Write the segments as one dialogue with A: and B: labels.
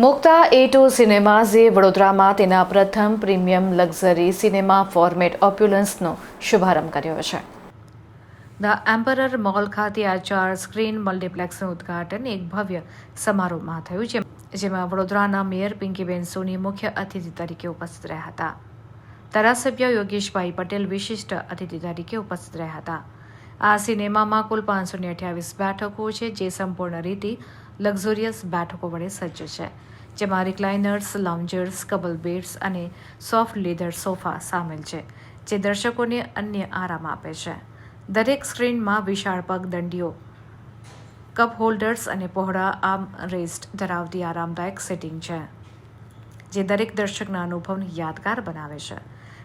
A: Mukta A two સિનેમાઝે વડોદરામાં તેના પ્રથમ પ્રીમિયમ લક્ઝરી સિનેમા ફોર્મેટ ઓપ્યુલન્સનો શુભારંભ કર્યો છે. ધ એમ્પરર મોલ ખાતે આ ચાર સ્ક્રીન મલ્ટીપ્લેક્સનું ઉદ્ઘાટન એક ભવ્ય સમારોહમાં થયું છે જેમાં વડોદરાના મેયર પિંકીબેન સોની મુખ્ય અતિથિ તરીકે ઉપસ્થિત રહ્યા હતા. ધારાસભ્ય યોગેશભાઈ પટેલ વિશિષ્ટ અતિથિ તરીકે ઉપસ્થિત રહ્યા હતા. આ સિનેમામાં કુલ પાંચસો અઠ્યાવીસ બેઠકો છે, જે સંપૂર્ણ રીતે લક્ઝુરિયસ બેઠકો વડે સજ્જ છે, જેમાં રિક્લાઇનર્સ, લાઉન્જર્સ, કબલ બેડ્સ અને સોફ્ટ લેધર સોફા સામેલ છે, જે દર્શકોને અન્ય આરામ આપે છે. દરેક સ્ક્રીનમાં વિશાળ પગદંડીઓ, કપ હોલ્ડર્સ અને પહોળા આર્મ રેસ્ટ ધરાવતી આરામદાયક સેટિંગ છે, જે દરેક દર્શકના અનુભવને યાદગાર બનાવે છે.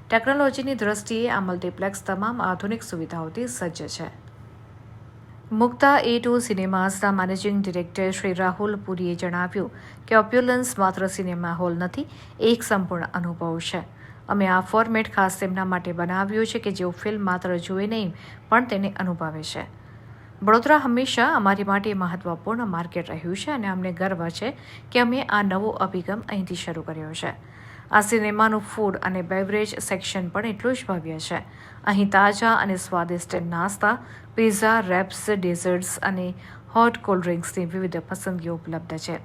A: ટેકનોલોજીની દ્રષ્ટિએ આ મલ્ટીપ્લેક્સ તમામ આધુનિક સુવિધાઓથી સજ્જ છે. મુક્તા એ ટુ સિનેમાઝના મેનેજિંગ ડિરેક્ટર શ્રી રાહુલ પુરીએ જણાવ્યું કે ઓપ્યુલન્સ માત્ર સિનેમા હોલ નથી એક સંપૂર્ણ અનુભવ છે. અમે આ ફોર્મેટ ખાસ તેમના માટે બનાવ્યું છે કે જેઓ ફિલ્મ માત્ર જુએ નહીં, પણ તેને અનુભવે છે. વડોદરા હંમેશા અમારી માટે મહત્વપૂર્ણ માર્કેટ રહ્યું છે અને અમને ગર્વ છે કે અમે આ નવો અભિગમ અહીંથી શરૂ કર્યો છે. આ સિનેમાનું ફૂડ અને બેવરેજ સેક્શન પણ એટલું જ ભવ્ય છે. અહીં તાજા અને સ્વાદિષ્ટ નાસ્તા પિઝા, રેપ્સ, ડેઝર્ટ્સ અને હોટ કોલ્ડ ડ્રિંક્સની વિવિધ પસંદગીઓ ઉપલબ્ધ છે.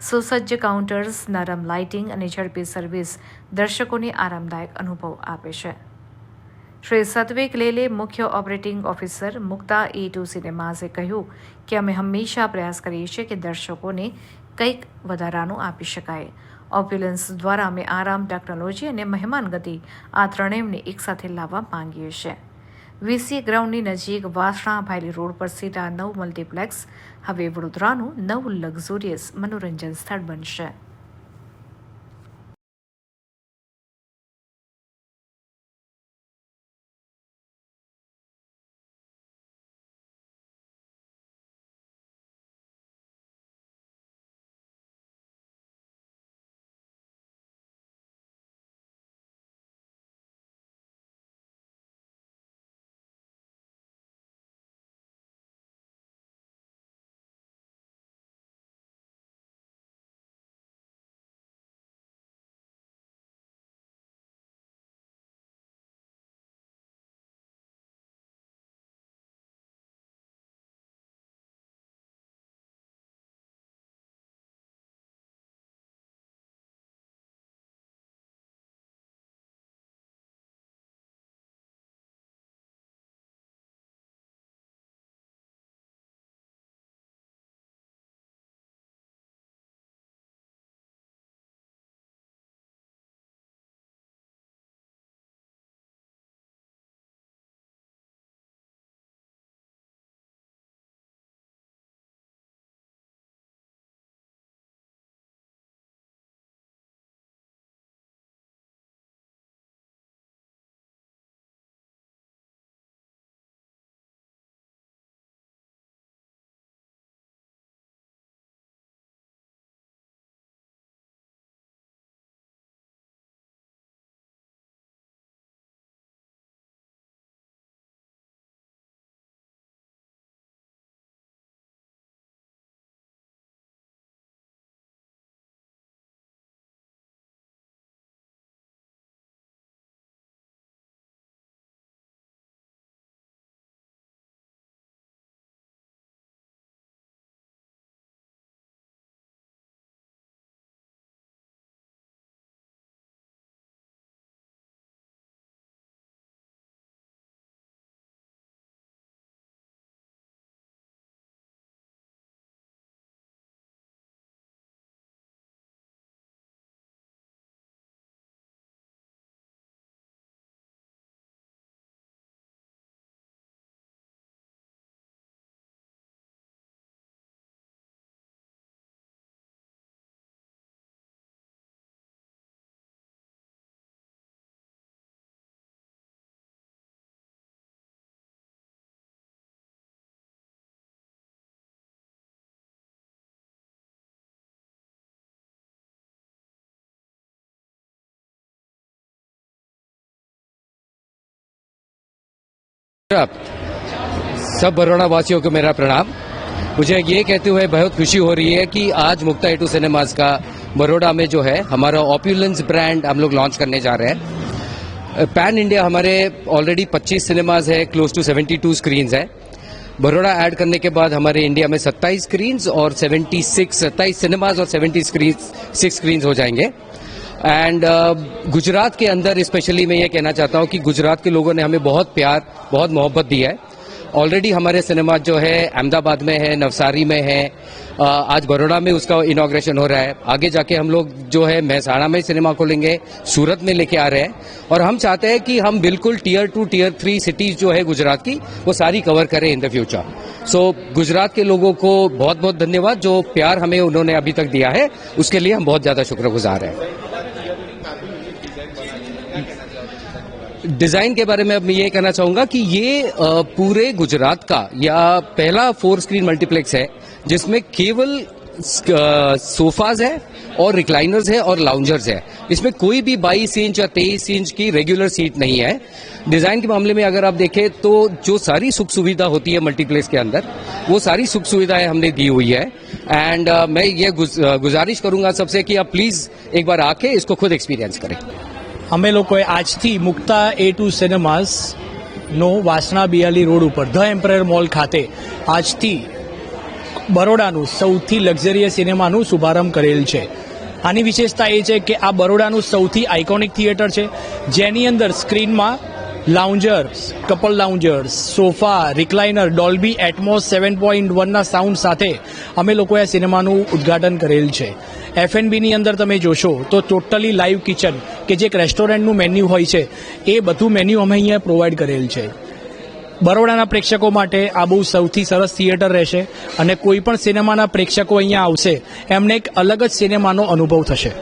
A: સુસજ્જ કાઉન્ટર્સ, નરમ લાઇટિંગ અને ઝડપી સર્વિસ દર્શકોને આરામદાયક અનુભવ આપે છે. શ્રી સત્વિક લેલે મુખ્ય operating officer Mukta A two સિનેમાઝે કહ્યું કે અમે હંમેશા પ્રયાસ કરીએ છીએ કે દર્શકોને કંઈક વધારાનું આપી શકાય. ઓપ્યુલન્સ દ્વારા અમે આરામ, ટેકનોલોજી અને મહેમાન ગતિ આ ત્રણેયને એકસાથે લાવવા માંગીએ છીએ. વીસી ગ્રાઉન્ડની નજીક વાસણા ભાયલી રોડ પર આ નવ મલ્ટીપ્લેક્સ. હવે વડોદરાનું નવું લક્ઝુરિયસ મનોરંજન સ્થળ બનશે.
B: सब बड़ौदा वासियों को मेरा प्रणाम। मुझे ये कहते हुए बहुत खुशी हो रही है कि आज मुक्ता एटू सिनेमाज का बड़ोड़ा में जो है, हमारा ऑप्यूलेंस ब्रांड हम लोग लॉन्च करने जा रहे हैं। पैन इंडिया हमारे ऑलरेडी 25 सिनेमाज है क्लोज टू 72 स्क्रीन्स है। बड़ोड़ा ऐड करने के बाद हमारे इंडिया में 27 स्क्रीन्स और 76 27 सिनेमाज और 70 स्क्रीन सिक्स स्क्रीन्स हो जाएँगे। एंड गुजरात के अंदर स्पेशली मैं ये कहना चाहता हूँ कि गुजरात के लोगों ने हमें बहुत प्यार, बहुत मोहब्बत दी है। ऑलरेडी हमारे सिनेमा जो है, अहमदाबाद में है, नवसारी में है आज बड़ोड़ा में उसका इनाग्रेशन हो रहा है। आगे जाके हम लोग जो है, महसाणा में सिनेमा खोलेंगे, सूरत में लेके आ रहे हैं। और हम चाहते हैं कि हम बिल्कुल tier two tier three cities जो है गुजरात की, वो सारी कवर करें in the future so Gujarat के लोगों को बहुत बहुत धन्यवाद, जो प्यार हमें उन्होंने अभी तक दिया है। उसके लिए हम बहुत ज़्यादा शुक्रगुजार हैं। डिज़ाइन के बारे में अब मैं ये कहना चाहूँगा कि ये पूरे गुजरात का या पहला फोर स्क्रीन मल्टीप्लेक्स है जिसमें केवल सोफाज है और रिक्लाइनर्स है और लाउंजर्स है। इसमें कोई भी 22 इंच या 23 इंच की रेगुलर सीट नहीं है। डिज़ाइन के मामले में अगर आप देखें तो जो सारी सुख सुविधा होती है मल्टीप्लेक्स के अंदर वो सारी सुख सुविधाएँ हमने दी हुई है। एंड मैं ये गुज- अ, गुजारिश करूँगा सबसे कि आप प्लीज़ एक बार आके इसको खुद एक्सपीरियंस करें।
C: અમે લોકોએ આજથી મુક્તા એ ટુ સિનેમાસ નો વાસણા બિયાલી રોડ ઉપર ધ એમ્પરર મોલ ખાતે આજથી બરોડાનું સૌથી લક્ઝરિયસ સિનેમાનું શુભારંભ કરેલ છે. આની વિશેષતા એ છે કે આ બરોડાનું સૌથી આઇકોનિક થિયેટર છે, જેની અંદર સ્ક્રીનમાં loungers couple loungers sofa recliner Dolby Atmos seven point વનના sound સાથે અમે લોકોએ આ સિનેમાનું ઉદ્ઘાટન કરેલ છે. એફએનબીની અંદર તમે જોશો તો ટોટલી લાઈવ કિચન કે જે એક રેસ્ટોરન્ટનું મેન્યુ હોય છે, એ બધું મેન્યુ અમે અહીંયા પ્રોવાઈડ કરેલ છે. બરોડાના પ્રેક્ષકો માટે આ બહુ સૌથી સરસ થિયેટર રહેશે અને કોઈ પણ સિનેમાના પ્રેક્ષકો અહીંયા આવશે, એમને એક અલગ જ સિનેમાનો અનુભવ થશે.